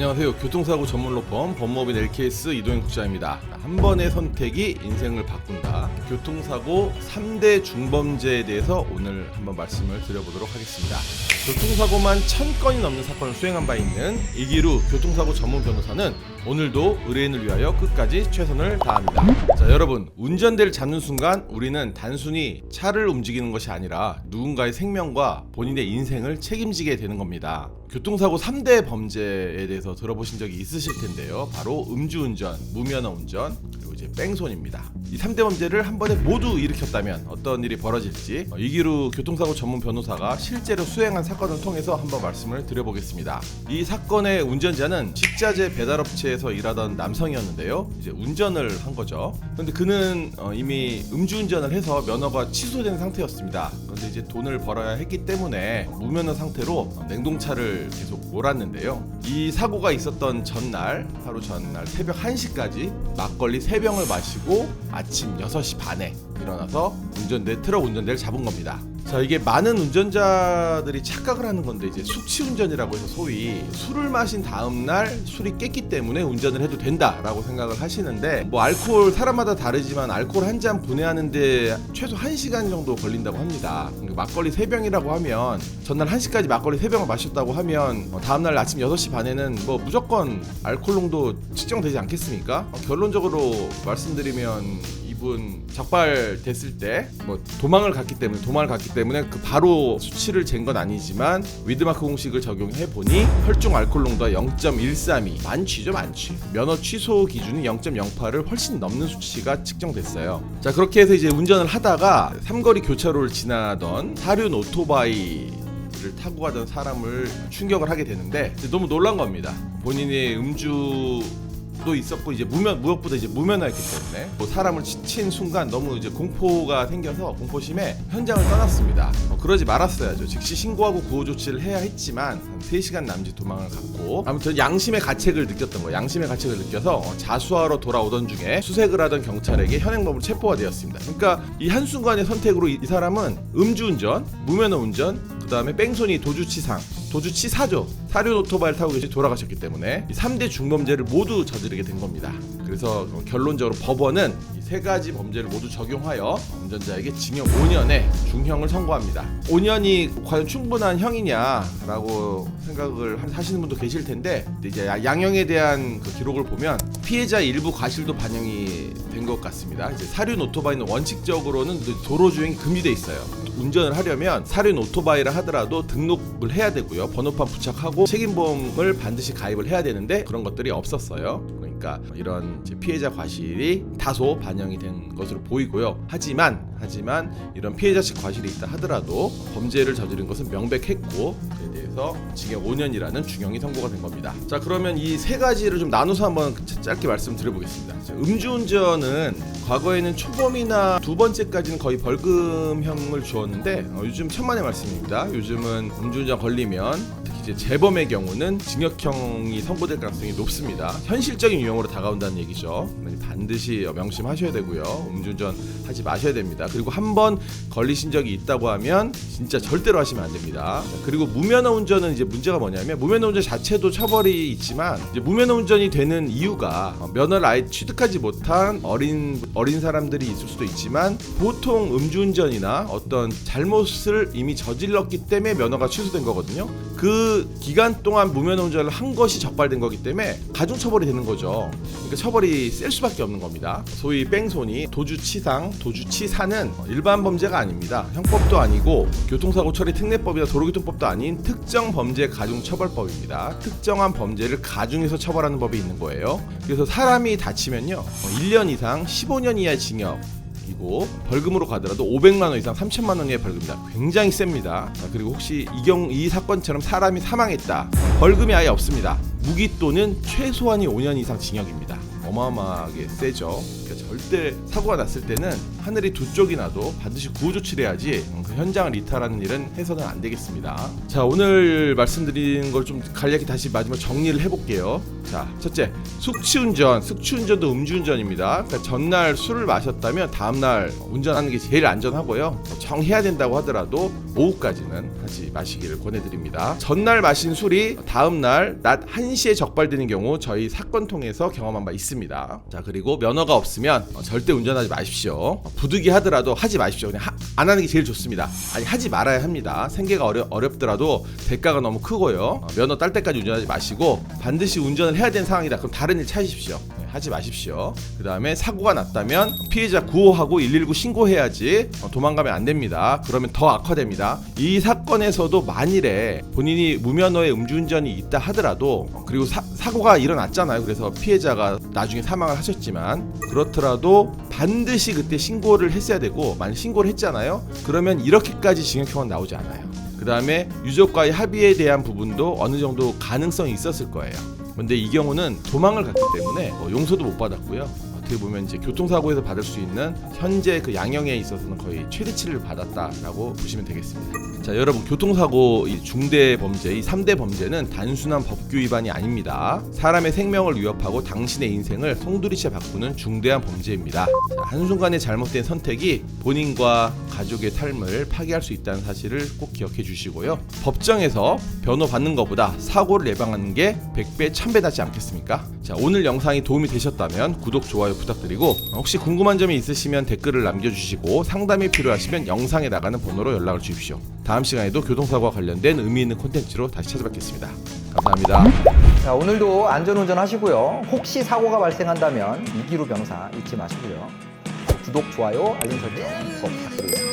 안녕하세요. 교통사고 전문 로펌 법무법인 LKS 이동현 국장입니다. 한 번의 선택이 인생을 바꾼다. 교통사고 3대 중범죄에 대해서 오늘 한번 말씀을 드려보도록 하겠습니다. 교통사고만 천 건이 넘는 사건을 수행한 바 있는 이기루 교통사고 전문 변호사는 오늘도 의뢰인을 위하여 끝까지 최선을 다합니다. 자, 여러분, 운전대를 잡는 순간 우리는 단순히 차를 움직이는 것이 아니라 누군가의 생명과 본인의 인생을 책임지게 되는 겁니다. 교통사고 3대 범죄에 대해서 들어보신 적이 있으실 텐데요. 바로 음주운전, 무면허 운전, 그리고 이제 뺑소니입니다. 이 3대 범죄를 한 번에 모두 일으켰다면 어떤 일이 벌어질지 어, 이기루 교통사고 전문 변호사가 실제로 수행한 사건을 통해서 한번 말씀을 드려보겠습니다. 이 사건의 운전자는 식자재 배달업체에서 일하던 남성이었는데요. 이제 운전을 한 거죠. 그런데 그는 어, 이미 음주운전을 해서 면허가 취소된 상태였습니다. 그런데 이제 돈을 벌어야 했기 때문에 무면허 상태로 어, 냉동차를 계속 몰았는데요. 이 사고가 있었던 전날, 하루 전날 새벽 1시까지 막걸리 3병을 마시고 아침 6시 반에 일어나서 운전대 트럭 운전대를 잡은 겁니다. 자 이게 많은 운전자들이 착각을 하는 건데 이제 숙취 운전이라고 해서 소위 술을 마신 다음 날 술이 깼기 때문에 운전을 해도 된다라고 생각을 하시는데 뭐 알코올 사람마다 다르지만 알코올 한 잔 분해하는데 최소 1시간 정도 걸린다고 합니다. 그러니까 막걸리 3병이라고 하면 전날 1시까지 막걸리 3병을 마셨다고 하면 어, 다음 날 아침 6시 반에는 뭐 무조건 알코올 농도 측정되지 않겠습니까? 어, 결론적으로 말씀드리면 이분 적발됐을 때 뭐 도망을 갔기 때문에 도망을 갔기 때문에 그 바로 수치를 잰 건 아니지만 위드마크 공식을 적용해 보니 혈중 알코올 농도가 0.132 만취죠 만취 면허 취소 기준이 0.08을 훨씬 넘는 수치가 측정됐어요 자 그렇게 해서 이제 운전을 하다가 삼거리 교차로를 지나던 사륜 오토바이 를 타고 가던 사람을 충격을 하게 되는데 너무 놀란 겁니다. 본인이 음주 도 있었고 이제 무면 무엇보다 이제 무면허였기 때문에 뭐 사람을 친 순간 너무 이제 공포가 생겨서 공포심에 현장을 떠났습니다. 어, 그러지 말았어야죠. 즉시 신고하고 구호 조치를 해야 했지만 한 3시간 남짓 도망을 갔고 아무튼 양심의 가책을 느꼈던 거예요. 양심의 가책을 느껴서 어, 자수하러 돌아오던 중에 수색을 하던 경찰에게 현행범으로 체포가 되었습니다. 그러니까 이 한순간의 선택으로 이, 이 사람은 음주운전, 무면허 운전, 그 다음에 뺑소니 도주치상 도주치 사죠. 사륜 오토바이를 타고 계시 돌아가셨기 때문에 이 3대 중범죄를 모두 저지르게 된 겁니다. 그래서 어, 결론적으로 법원은 이 세 가지 범죄를 모두 적용하여 운전자에게 징역 5년의 중형을 선고합니다. 5년이 과연 충분한 형이냐라고 생각을 하- 하시는 분도 계실 텐데 이제 야- 양형에 대한 그 기록을 보면 피해자 일부 과실도 반영이 된 것 같습니다. 이제 사륜 오토바이는 원칙적으로는 도로 주행이 금지돼 있어요. 운전을 하려면 사륜 오토바이를 하더라도 등록을 해야 되고요. 번호판 부착하고 책임보험을 반드시 가입을 해야 되는데 그런 것들이 없었어요. 그러니까 이런 피해자 과실이 다소 반영이 된 것으로 보이고요. 하지만 하지만 이런 피해자식 과실이 있다 하더라도 범죄를 저지른 것은 명백했고 그에 대해서 징역 5년이라는 중형이 선고가 된 겁니다. 자 그러면 이 세 가지를 좀 나눠서 한번 짧게 말씀드려보겠습니다. 자, 음주운전은 과거에는 초범이나 두 번째까지는 거의 벌금형을 주었는데 어, 요즘 천만의 말씀입니다. 요즘은 음주운전 걸리면 이제 재범의 경우는 징역형이 선고될 가능성이 높습니다. 현실적인 유형으로 다가온다는 얘기죠. 반드시 명심하셔야 되고요. 음주운전 하지 마셔야 됩니다. 그리고 한 번 걸리신 적이 있다고 하면 진짜 절대로 하시면 안 됩니다. 자, 그리고 무면허 운전은 이제 문제가 뭐냐면 무면허 운전 자체도 처벌이 있지만 무면허 운전이 되는 이유가 어, 면허를 아예 취득하지 못한 어린 어린 사람들이 있을 수도 있지만 보통 음주운전이나 어떤 잘못을 이미 저질렀기 때문에 면허가 취소된 거거든요. 그 기간 동안 무면허 운전을 한 것이 적발된 거기 때문에 가중 처벌이 되는 거죠. 그러니까 처벌이 셀 수밖에 없는 겁니다. 소위 뺑소니, 도주치상, 도주치사는 일반 범죄가 아닙니다. 형법도 아니고 교통사고 처리 특례법이나 도로교통법도 아닌 특정 범죄 가중 처벌법입니다. 특정한 범죄를 가중해서 처벌하는 법이 있는 거예요. 그래서 사람이 다치면요, 1년 이상 15년 이하의 징역. 이고 벌금으로 가더라도 500만 원 이상 3천만 원 이하의 벌금이다. 굉장히 셉니다. 자, 그리고 혹시 이경 이 사건처럼 사람이 사망했다. 벌금이 아예 없습니다. 무기 또는 최소한이 5년 이상 징역입니다. 어마어마하게 세죠. 그러니까 절대 사고가 났을 때는 하늘이 두 쪽이 나도 반드시 구호 조치를 해야지 그 현장을 이탈하는 일은 해서는 안 되겠습니다. 자 오늘 말씀드린 걸 좀 간략히 다시 마지막 정리를 해볼게요. 자 첫째 숙취운전, 숙취운전도 음주운전입니다. 그러니까 전날 술을 마셨다면 다음날 운전하는 게 제일 안전하고요. 정해야 된다고 하더라도 오후까지는 하지 마시기를 권해드립니다. 전날 마신 술이 다음날 낮 1시에 적발되는 경우 저희 사건 통해서 경험한 바 있습니다. 자 그리고 면허가 없으면 어, 절대 운전하지 마십시오. 어, 부득이 하더라도 하지 마십시오. 그냥 하- 안 하는 게 제일 좋습니다. 아니 하지 말아야 합니다. 생계가 어려, 어렵더라도 대가가 너무 크고요. 어, 면허 딸 때까지 운전하지 마시고 반드시 운전을 해야 되는 상황이다. 그럼 다른 일 찾으십시오. 네, 하지 마십시오. 그 다음에 사고가 났다면 피해자 구호하고 119 신고해야지 어, 도망가면 안 됩니다. 그러면 더 악화됩니다. 이 사건에서도 만일에 본인이 무면허의 음주운전이 있다 하더라도 어, 그리고 사, 사고가 일어났잖아요. 그래서 피해자가 나중에 사망을 하셨지만 그렇더라도 반드시 그때 신고를 했어야 되고 만약 신고를 했잖아요. 그러면 이렇게까지 징역형은 나오지 않아요. 그 다음에 유족과의 합의에 대한 부분도 어느 정도 가능성이 있었을 거예요. 근데 이 경우는 도망을 갔기 때문에 뭐 용서도 못 받았고요. 어떻게 보면 이제 교통사고에서 받을 수 있는 현재 그 양형에 있어서는 거의 최대치를 받았다라고 보시면 되겠습니다. 자, 여러분 교통사고 이 중대 범죄 이 3대 범죄는 단순한 법규 위반이 아닙니다. 사람의 생명을 위협하고 당신의 인생을 송두리째 바꾸는 중대한 범죄입니다. 자, 한순간의 잘못된 선택이 본인과 가족의 삶을 파괴할 수 있다는 사실을 꼭 기억해 주시고요. 법정에서 변호 받는 것보다 사고를 예방하는 게 100배, 1000배 낫지 않겠습니까? 자, 오늘 영상이 도움이 되셨다면 구독, 좋아요 부탁드리고 혹시 궁금한 점이 있으시면 댓글을 남겨주시고 상담이 필요하시면 영상에 나가는 번호로 연락을 주십시오. 다음 시간에도 교통사고와 관련된 의미 있는 콘텐츠로 다시 찾아뵙겠습니다. 감사합니다. 자, 오늘도 안전운전 하시고요. 혹시 사고가 발생한다면 이기루 변호사 잊지 마시고요. 구독, 좋아요, 알림 설정 꼭 부탁드리겠습니다.